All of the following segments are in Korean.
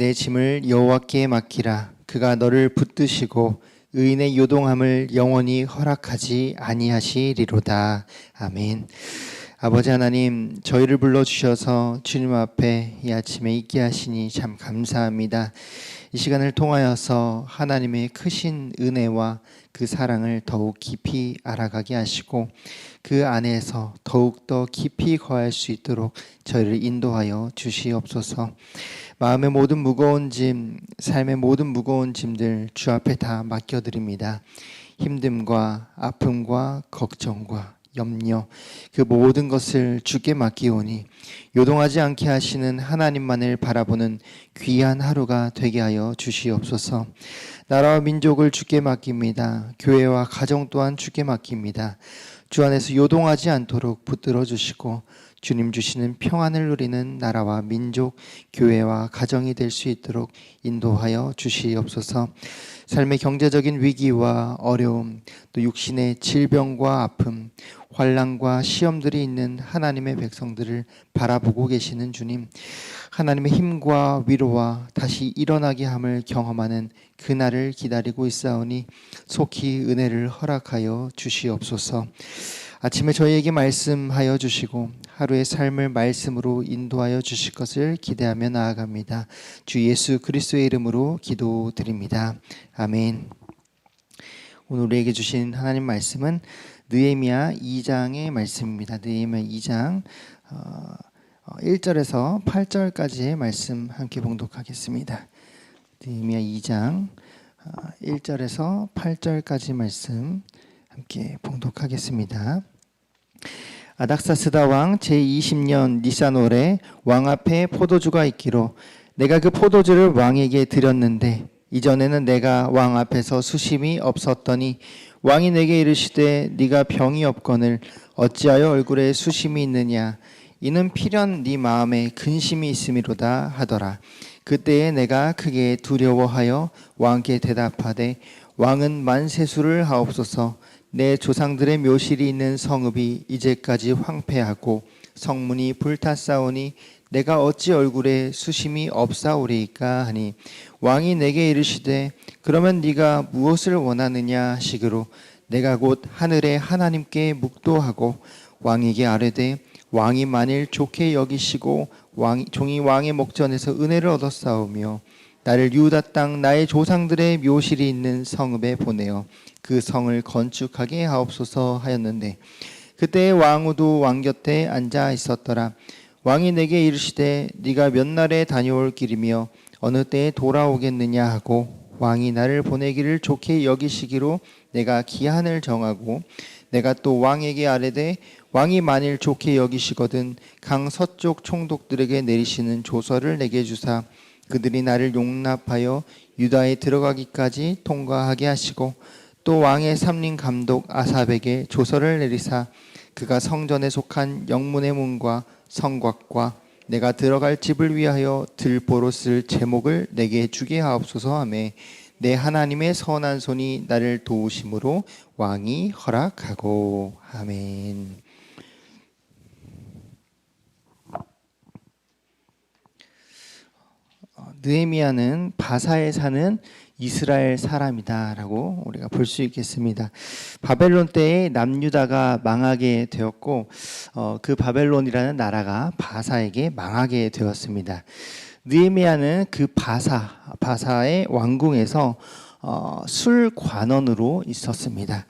내 짐을 여호와께 맡기라 그가 너를 붙드시고 의인의 요동함을 영원히 허락하지 아니하시리로다 아멘. 아버지 하나님 저희를 불러 주셔서 주님 앞에 이 아침에 있게 하시니 참 감사합니다. 이 시간을 통하여서 하나님의 크신 은혜와 그 사랑을 더욱 깊이 알아가게 하시고 그 안에서 더욱 더 깊이 거할 수 있도록 저희를 인도하여 주시옵소서. 마음의 모든 무거운 짐, 삶의 모든 무거운 짐들 주 앞에 다 맡겨드립니다. 힘듦과 아픔과 걱정과 염려 그 모든 것을 주께 맡기오니 요동하지 않게 하시는 하나님만을 바라보는 귀한 하루가 되게 하여 주시옵소서. 나라와 민족을 주께 맡깁니다. 교회와 가정 또한 주께 맡깁니다. 주 안에서 요동하지 않도록 붙들어 주시고 주님 주시는 평안을 누리는 나라와 민족, 교회와 가정이 될 수 있도록 인도하여 주시옵소서. 삶의 경제적인 위기와 어려움, 또 육신의 질병과 아픔, 환란과 시험들이 있는 하나님의 백성들을 바라보고 계시는 주님, 하나님의 힘과 위로와 다시 일어나게 함을 경험하는 그날을 기다리고 있사오니 속히 은혜를 허락하여 주시옵소서. 아침에 저희에게 말씀하여 주시고 하루의 삶을 말씀으로 인도하여 주실 것을 기대하며 나아갑니다. 주 예수 그리스도의 이름으로 기도드립니다. 아멘. 오늘 우리에게 주신 하나님 말씀은 느헤미야 2장의 말씀입니다. 느헤미야 2장 1절에서 8절까지의 말씀 함께 봉독하겠습니다. 느헤미야 2장 1절에서 8절까지 말씀 함께 봉독하겠습니다. 아닥사스다 왕 제20년 니산월에 왕 앞에 포도주가 있기로 내가 그 포도주를 왕에게 드렸는데 이전에는 내가 왕 앞에서 수심이 없었더니 왕이 내게 이르시되 네가 병이 없거늘 어찌하여 얼굴에 수심이 있느냐? 이는 필연 네 마음에 근심이 있음이로다 하더라. 그때에 내가 크게 두려워하여 왕께 대답하되 왕은 만세수를 하옵소서 내 조상들의 묘실이 있는 성읍이 이제까지 황폐하고 성문이 불탔사오니 내가 어찌 얼굴에 수심이 없사오리이까 하니 왕이 내게 이르시되 그러면 네가 무엇을 원하느냐 하시기로 내가 곧 하늘의 하나님께 묵도하고 왕에게 아뢰되 왕이 만일 좋게 여기시고 왕, 종이 왕의 목전에서 은혜를 얻었사오며 나를 유다 땅 나의 조상들의 묘실이 있는 성읍에 보내어 그 성을 건축하게 하옵소서 하였는데 그때 왕후도 왕 곁에 앉아 있었더라. 왕이 내게 이르시되 네가 몇 날에 다녀올 길이며 어느 때에 돌아오겠느냐 하고 왕이 나를 보내기를 좋게 여기시기로 내가 기한을 정하고 내가 또 왕에게 아뢰되 왕이 만일 좋게 여기시거든 강 서쪽 총독들에게 내리시는 조서를 내게 주사 그들이 나를 용납하여 유다에 들어가기까지 통과하게 하시고 또 왕의 삼림 감독 아삽에게 조서를 내리사 그가 성전에 속한 영문의 문과 성곽과 내가 들어갈 집을 위하여 들보로 쓸 제목을 내게 주게 하옵소서 하매 내 하나님의 선한 손이 나를 도우심으로 왕이 허락하고 아멘. 느헤미야는 바사에 사는 이스라엘 사람이다라고 우리가 볼 수 있겠습니다. 바벨론 때에 남유다가 망하게 되었고 어, 그 바벨론이라는 나라가 바사에게 망하게 되었습니다. 느헤미야는 그 바사 바사의 왕궁에서 어, 술 관원으로 있었습니다.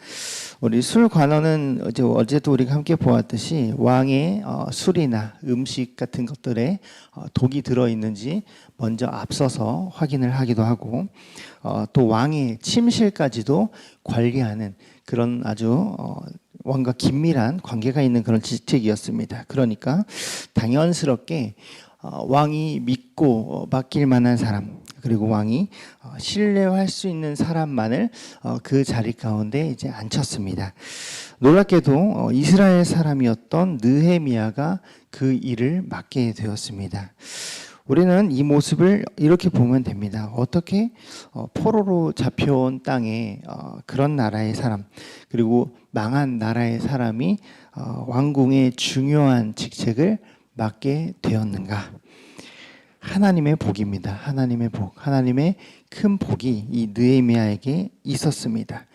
우리 술 관원은 어제 어제도 우리가 함께 보았듯이 왕의 어, 술이나 음식 같은 것들에 어, 독이 들어 있는지 먼저 앞서서 확인을 하기도 하고 어, 또 왕의 침실까지도 관리하는 그런 아주 어, 왕과 긴밀한 관계가 있는 그런 직책이었습니다. 그러니까 당연스럽게 어, 왕이 믿고 어, 맡길 만한 사람 그리고 왕이 어, 신뢰할 수 있는 사람만을 어, 그 자리 가운데 이제 앉혔습니다. 놀랍게도 어, 이스라엘 사람이었던 느헤미야가 그 일을 맡게 되었습니다. 우리는 이 모습을 이렇게 보면 됩니다. 어떻게 어, 포로로 잡혀온 땅에 어, 그런 나라의 사람 그리고 망한 나라의 사람이 어, 왕궁의 중요한 직책을 맡게 되었는가? 하나님의 복입니다. 하나님의 복, 하나님의 큰 복이 이 느헤미야에게 있었습니다.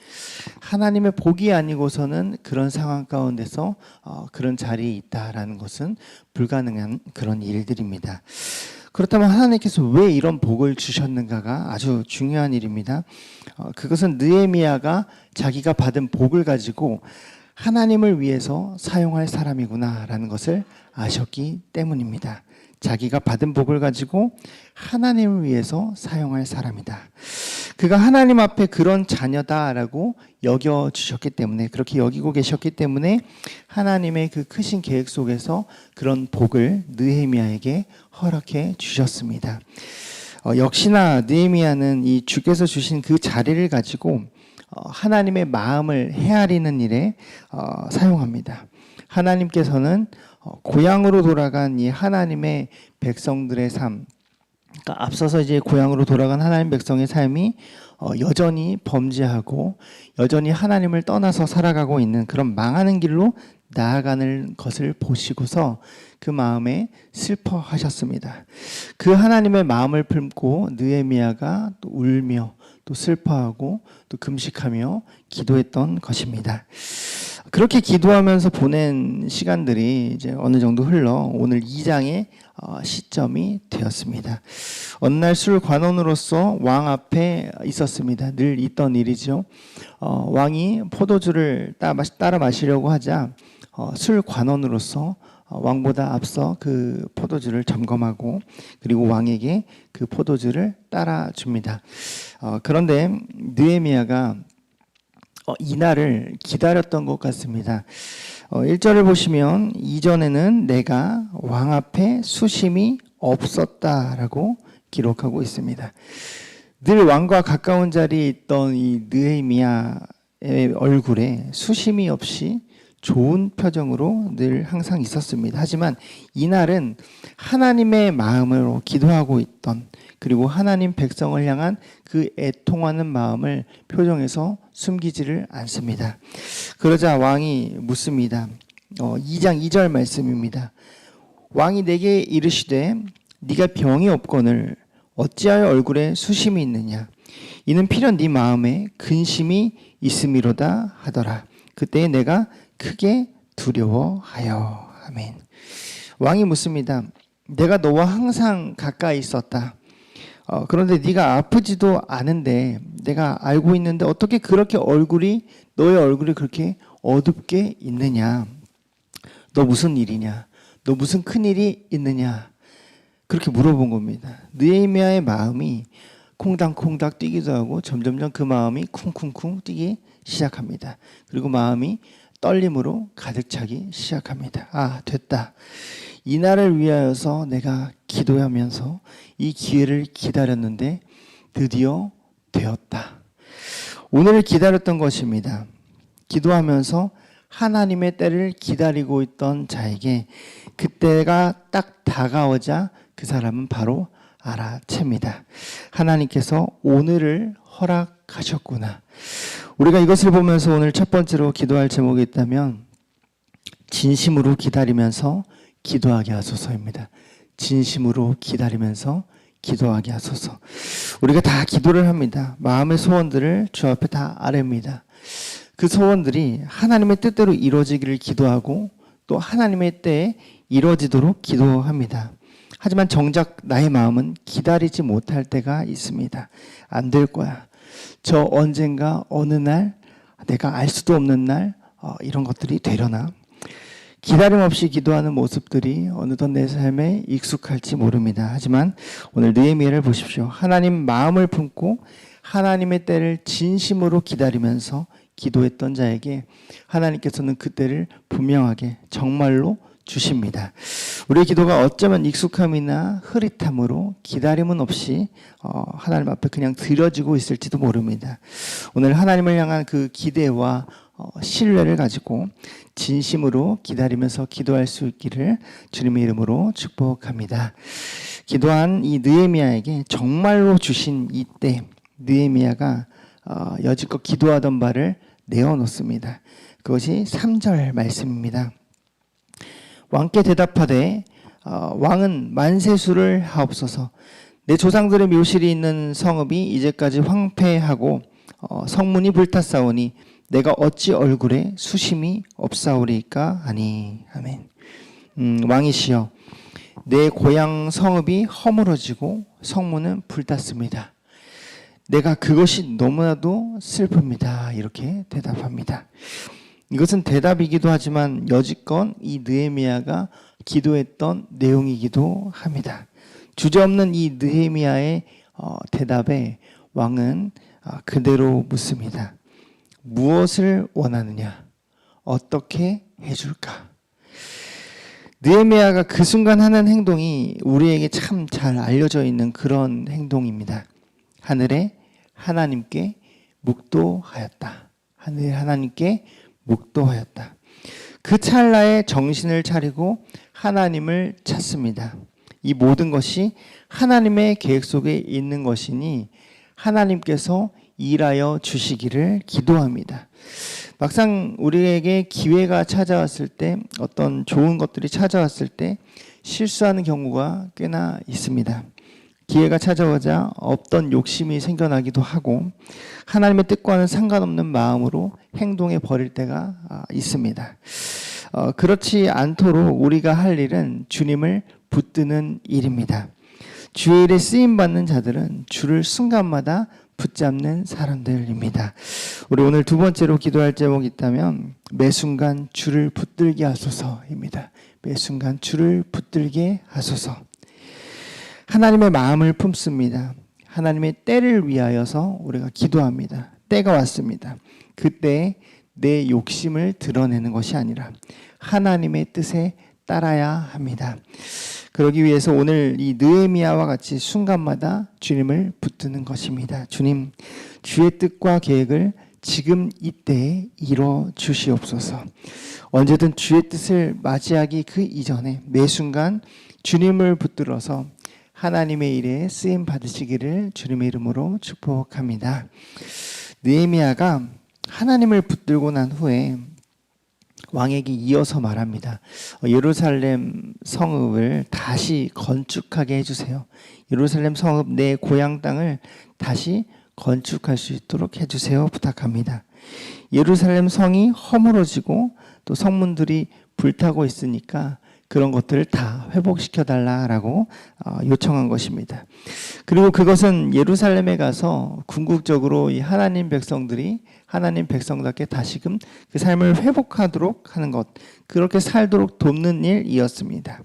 하나님의 복이 아니고서는 그런 상황 가운데서 어, 그런 자리에 있다라는 것은 불가능한 그런 일들입니다. 그렇다면 하나님께서 왜 이런 복을 주셨는가가 아주 중요한 일입니다. 어, 그것은 느헤미야가 자기가 받은 복을 가지고 하나님을 위해서 사용할 사람이구나라는 것을 아셨기 때문입니다. 자기가 받은 복을 가지고 하나님을 위해서 사용할 사람이다. 그가 하나님 앞에 그런 자녀다라고 여겨 주셨기 때문에 그렇게 여기고 계셨기 때문에 하나님의 그 크신 계획 속에서 그런 복을 느헤미야에게 허락해 주셨습니다. 어, 역시나 느헤미야는 이 주께서 주신 그 자리를 가지고 어, 하나님의 마음을 헤아리는 일에 어, 사용합니다. 하나님께서는 어, 고향으로 돌아간 이 하나님의 백성들의 삶, 그러니까 앞서서 이제 고향으로 돌아간 하나님 백성의 삶이 어, 여전히 범죄하고 여전히 하나님을 떠나서 살아가고 있는 그런 망하는 길로 나아가는 것을 보시고서 그 마음에 슬퍼하셨습니다. 그 하나님의 마음을 품고 느헤미야가 또 울며 또 슬퍼하고 또 금식하며 기도했던 것입니다. 그렇게 기도하면서 보낸 시간들이 이제 어느 정도 흘러 오늘 2장의 어, 시점이 되었습니다. 어느 날 술 관원으로서 왕 앞에 있었습니다. 늘 있던 일이죠. 어, 왕이 포도주를 따라 마시려고 하자 어, 술 관원으로서 어, 왕보다 앞서 그 포도주를 점검하고 그리고 왕에게 그 포도주를 따라 줍니다. 어, 그런데 느헤미야가 어, 이날을 기다렸던 것 같습니다. 어, 1절을 보시면 이전에는 내가 왕 앞에 수심이 없었다라고 기록하고 있습니다. 늘 왕과 가까운 자리에 있던 이 느헤미야의 얼굴에 수심이 없이 좋은 표정으로 늘 항상 있었습니다. 하지만 이날은 하나님의 마음으로 기도하고 있던 그리고 하나님 백성을 향한 그 애통하는 마음을 표정에서 숨기지를 않습니다. 그러자 왕이 묻습니다. 어, 2장 2절 말씀입니다. 왕이 내게 이르시되 네가 병이 없거늘 어찌하여 얼굴에 수심이 있느냐 이는 필연 네 마음에 근심이 있음이로다 하더라. 그때 내가 크게 두려워하여 아멘. 왕이 묻습니다. 내가 너와 항상 가까이 있었다. 어, 그런데 네가 아프지도 않은데 내가 알고 있는데 어떻게 그렇게 얼굴이 너의 얼굴이 그렇게 어둡게 있느냐? 너 무슨 일이냐? 너 무슨 큰 일이 있느냐? 그렇게 물어본 겁니다. 느헤미야의 마음이 콩닥콩닥 뛰기도 하고 점점점 그 마음이 쿵쿵쿵 뛰기 시작합니다. 그리고 마음이 떨림으로 가득 차기 시작합니다. 아, 됐다. 이 날을 위하여서 내가 기도하면서 이 기회를 기다렸는데 드디어 되었다. 오늘을 기다렸던 것입니다. 기도하면서 하나님의 때를 기다리고 있던 자에게 그때가 딱 다가오자 그 사람은 바로 알아챕니다. 하나님께서 오늘을 허락하셨구나. 우리가 이것을 보면서 오늘 첫 번째로 기도할 제목이 있다면 진심으로 기다리면서 기도하게 하소서입니다. 진심으로 기다리면서 기도하게 하소서. 우리가 다 기도를 합니다. 마음의 소원들을 주 앞에 다 아뢰입니다. 그 소원들이 하나님의 뜻대로 이루어지기를 기도하고 또 하나님의 때에 이루어지도록 기도합니다. 하지만 정작 나의 마음은 기다리지 못할 때가 있습니다. 안 될 거야. 저 언젠가 어느 날 내가 알 수도 없는 날 어, 이런 것들이 되려나? 기다림 없이 기도하는 모습들이 어느덧 내 삶에 익숙할지 모릅니다. 하지만 오늘 느헤미야를 보십시오. 하나님 마음을 품고 하나님의 때를 진심으로 기다리면서 기도했던 자에게 하나님께서는 그 때를 분명하게 정말로 주십니다. 우리의 기도가 어쩌면 익숙함이나 흐릿함으로 기다림은 없이 어, 하나님 앞에 그냥 드려지고 있을지도 모릅니다. 오늘 하나님을 향한 그 기대와 어, 신뢰를 가지고 진심으로 기다리면서 기도할 수 있기를 주님의 이름으로 축복합니다. 기도한 이 느헤미야에게 정말로 주신 이때 느헤미야가 어, 여지껏 기도하던 바를 내어놓습니다. 그것이 3절 말씀입니다. 왕께 대답하되 어, 왕은 만세수를 하옵소서. 내 조상들의 묘실이 있는 성읍이 이제까지 황폐하고 어, 성문이 불탔사오니 내가 어찌 얼굴에 수심이 없사오리까 하니 아멘. 음, 왕이시여 내 고향 성읍이 허물어지고 성문은 불탔습니다. 내가 그것이 너무나도 슬픕니다. 이렇게 대답합니다. 이것은 대답이기도 하지만 여지껏 이 느헤미야가 기도했던 내용이기도 합니다. 주저없는 이 느헤미야의 어, 대답에 왕은 아, 그대로 묻습니다. 무엇을 원하느냐? 어떻게 해줄까? 느헤미야가 그 순간 하는 행동이 우리에게 참 잘 알려져 있는 그런 행동입니다. 하늘에 하나님께 묵도하였다. 하늘에 하나님께 묵도하였다. 그 찰나에 정신을 차리고 하나님을 찾습니다. 이 모든 것이 하나님의 계획 속에 있는 것이니 하나님께서 일하여 주시기를 기도합니다. 막상 우리에게 기회가 찾아왔을 때 어떤 좋은 것들이 찾아왔을 때 실수하는 경우가 꽤나 있습니다. 기회가 찾아오자 없던 욕심이 생겨나기도 하고 하나님의 뜻과는 상관없는 마음으로 행동해 버릴 때가 아, 있습니다. 어, 그렇지 않도록 우리가 할 일은 주님을 붙드는 일입니다. 주일에 쓰임 받는 자들은 주를 순간마다 붙잡는 사람들입니다. 우리 오늘 두 번째로 기도할 제목이 있다면 매 순간 주를 붙들게 하소서입니다. 매 순간 주를 붙들게 하소서. 하나님의 마음을 품습니다. 하나님의 때를 위하여서 우리가 기도합니다. 때가 왔습니다. 그때 내 욕심을 드러내는 것이 아니라 하나님의 뜻에 따라야 합니다. 그러기 위해서 오늘 이 느헤미야와 같이 순간마다 주님을 붙드는 것입니다. 주님, 주의 뜻과 계획을 지금 이때 이뤄 주시옵소서. 언제든 주의 뜻을 맞이하기 그 이전에 매 순간 주님을 붙들어서 하나님의 일에 쓰임 받으시기를 주님의 이름으로 축복합니다. 느헤미야가 하나님을 붙들고 난 후에 왕에게 이어서 말합니다. 어, 예루살렘 성읍을 다시 건축하게 해주세요. 예루살렘 성읍 내 고향 땅을 다시 건축할 수 있도록 해주세요. 부탁합니다. 예루살렘 성이 허물어지고 또 성문들이 불타고 있으니까 그런 것들을 다 회복시켜 달라라고 어, 요청한 것입니다. 그리고 그것은 예루살렘에 가서 궁극적으로 이 하나님 백성들이 하나님 백성답게 다시금 그 삶을 회복하도록 하는 것, 그렇게 살도록 돕는 일이었습니다.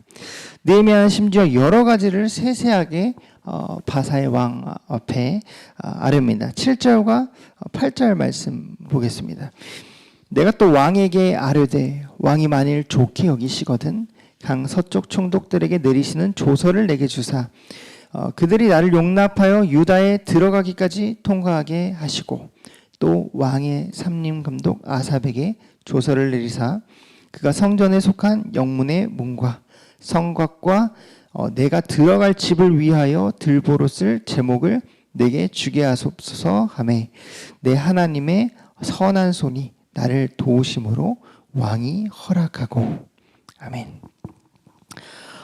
느헤미야는 심지어 여러 가지를 세세하게 어, 바사의 왕 앞에 어, 아뢰입니다. 7절과 8절 말씀 보겠습니다. 내가 또 왕에게 아뢰되 왕이 만일 좋게 여기시거든 강 서쪽 총독들에게 내리시는 조서를 내게 주사 어, 그들이 나를 용납하여 유다에 들어가기까지 통과하게 하시고 또 왕의 삼림 감독 아삽에게 조서를 내리사 그가 성전에 속한 영문의 문과 성곽과 어, 내가 들어갈 집을 위하여 들보로 쓸 제목을 내게 주게 하소서 하매 내 하나님의 선한 손이 나를 도우심으로 왕이 허락하고 아멘.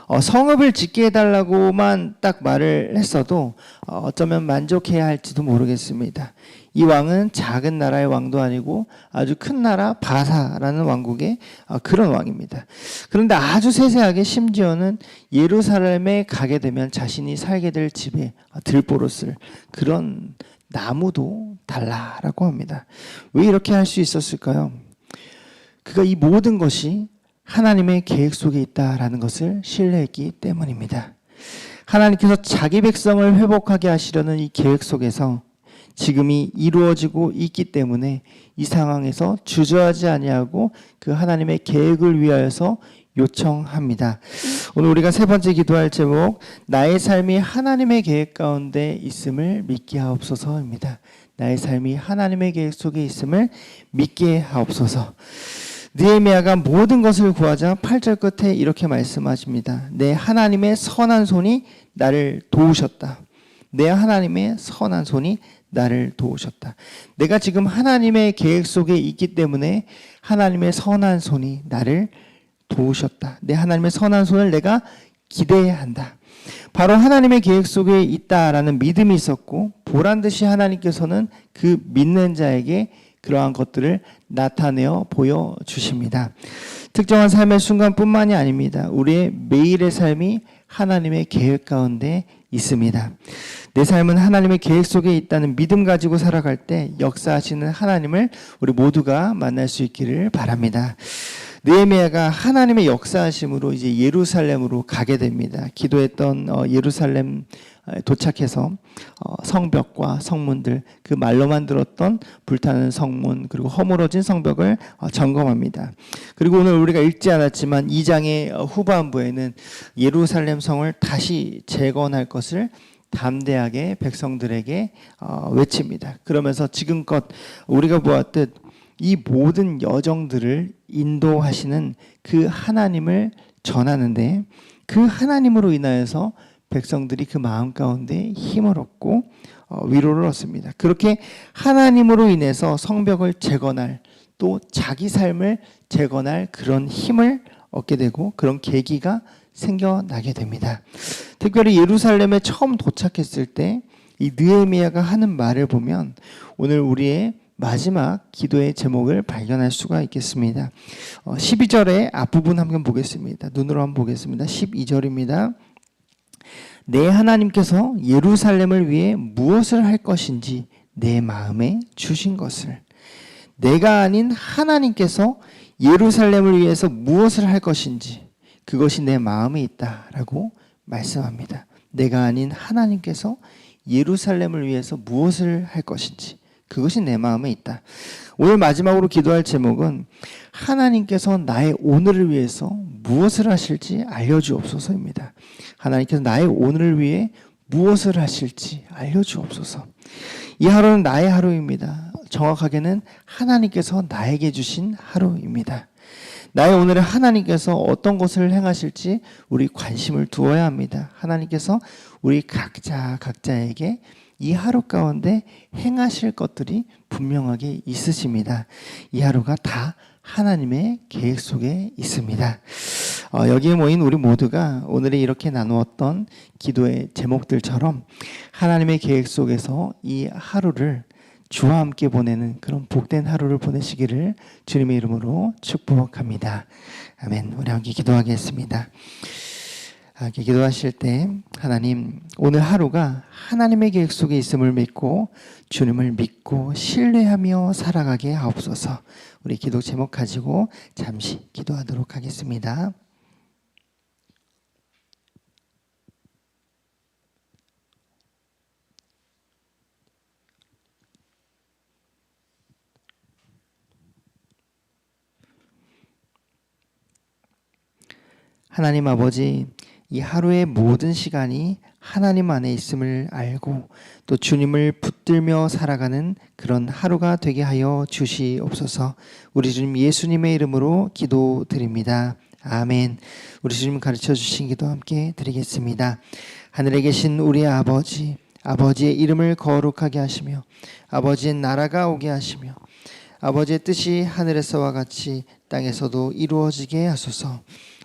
어, 성읍을 짓게 해달라고만 딱 말을 했어도 어, 어쩌면 만족해야 할지도 모르겠습니다. 이 왕은 작은 나라의 왕도 아니고 아주 큰 나라 바사라는 왕국의 어, 그런 왕입니다. 그런데 아주 세세하게 심지어는 예루살렘에 가게 되면 자신이 살게 될 집에 들보로 쓸 그런 나무도 달라라고 합니다. 왜 이렇게 할 수 있었을까요? 그가 이 모든 것이 하나님의 계획 속에 있다라는 것을 신뢰했기 때문입니다. 하나님께서 자기 백성을 회복하게 하시려는 이 계획 속에서 지금이 이루어지고 있기 때문에 이 상황에서 주저하지 아니하고 그 하나님의 계획을 위하여서 요청합니다. 오늘 우리가 세 번째 기도할 제목 나의 삶이 하나님의 계획 가운데 있음을 믿게 하옵소서입니다. 나의 삶이 하나님의 계획 속에 있음을 믿게 하옵소서. 느헤미야가 모든 것을 구하자 8절 끝에 이렇게 말씀하십니다. 내 하나님의 선한 손이 나를 도우셨다. 내 하나님의 선한 손이 나를 도우셨다. 내가 지금 하나님의 계획 속에 있기 때문에 하나님의 선한 손이 나를 도우셨다. 내 하나님의 선한 손을 내가 기대해야 한다. 바로 하나님의 계획 속에 있다라는 믿음이 있었고 보란 듯이 하나님께서는 그 믿는 자에게 그러한 것들을 나타내어 보여 주십니다. 특정한 삶의 순간뿐만이 아닙니다. 우리의 매일의 삶이 하나님의 계획 가운데 있습니다. 내 삶은 하나님의 계획 속에 있다는 믿음 가지고 살아갈 때 역사하시는 하나님을 우리 모두가 만날 수 있기를 바랍니다. 느헤미야가 하나님의 역사하심으로 이제 예루살렘으로 가게 됩니다. 기도했던 어, 예루살렘 도착해서 어, 성벽과 성문들 그 말로만 들었던 불타는 성문 그리고 허물어진 성벽을 어, 점검합니다. 그리고 오늘 우리가 읽지 않았지만 2장의 후반부에는 예루살렘 성을 다시 재건할 것을 담대하게 백성들에게 외칩니다. 그러면서 지금껏 우리가 보았듯 이 모든 여정들을 인도하시는 그 하나님을 전하는데 그 하나님으로 인하여서 백성들이 그 마음 가운데 힘을 얻고 어, 위로를 얻습니다. 그렇게 하나님으로 인해서 성벽을 재건할 또 자기 삶을 재건할 그런 힘을 얻게 되고 그런 계기가 생겨나게 됩니다. 특별히 예루살렘에 처음 도착했을 때 이 느헤미야가 하는 말을 보면 오늘 우리의 마지막 기도의 제목을 발견할 수가 있겠습니다. 12절의 어, 앞부분 한번 보겠습니다. 눈으로 한번 보겠습니다. 12절입니다. 내 하나님께서 예루살렘을 위해 무엇을 할 것인지 내 마음에 주신 것을 내가 아닌 하나님께서 예루살렘을 위해서 무엇을 할 것인지 그것이 내 마음에 있다라고 말씀합니다. 내가 아닌 하나님께서 예루살렘을 위해서 무엇을 할 것인지 그것이 내 마음에 있다. 오늘 마지막으로 기도할 제목은 하나님께서 나의 오늘을 위해서 무엇을 하실지 알려주옵소서입니다. 하나님께서 나의 오늘을 위해 무엇을 하실지 알려주옵소서. 이 하루는 나의 하루입니다. 정확하게는 하나님께서 나에게 주신 하루입니다. 나의 오늘에 하나님께서 어떤 것을 행하실지 우리 관심을 두어야 합니다. 하나님께서 우리 각자 각자에게 이 하루 가운데 행하실 것들이 분명하게 있으십니다. 이 하루가 다 하나님의 계획 속에 있습니다. 어, 여기에 모인 우리 모두가 오늘에 이렇게 나누었던 기도의 제목들처럼 하나님의 계획 속에서 이 하루를 주와 함께 보내는 그런 복된 하루를 보내시기를 주님의 이름으로 축복합니다. 아멘. 우리 함께 기도하겠습니다. 이렇게 기도하실 때 하나님 오늘 하루가 하나님의 계획 속에 있음을 믿고 주님을 믿고 신뢰하며 살아가게 하옵소서. 우리 기도 제목 가지고 잠시 기도하도록 하겠습니다. 하나님 아버지 이 하루의 모든 시간이 하나님 안에 있음을 알고 또 주님을 붙들며 살아가는 그런 하루가 되게 하여 주시옵소서. 우리 주님 예수님의 이름으로 기도드립니다. 아멘. 우리 주님 가르쳐 주신 기도 함께 드리겠습니다. 하늘에 계신 우리 아버지, 아버지의 이름을 거룩하게 하시며 아버지의 나라가 오게 하시며 아버지의 뜻이 하늘에서와 같이 땅에서도 이루어지게 하소서.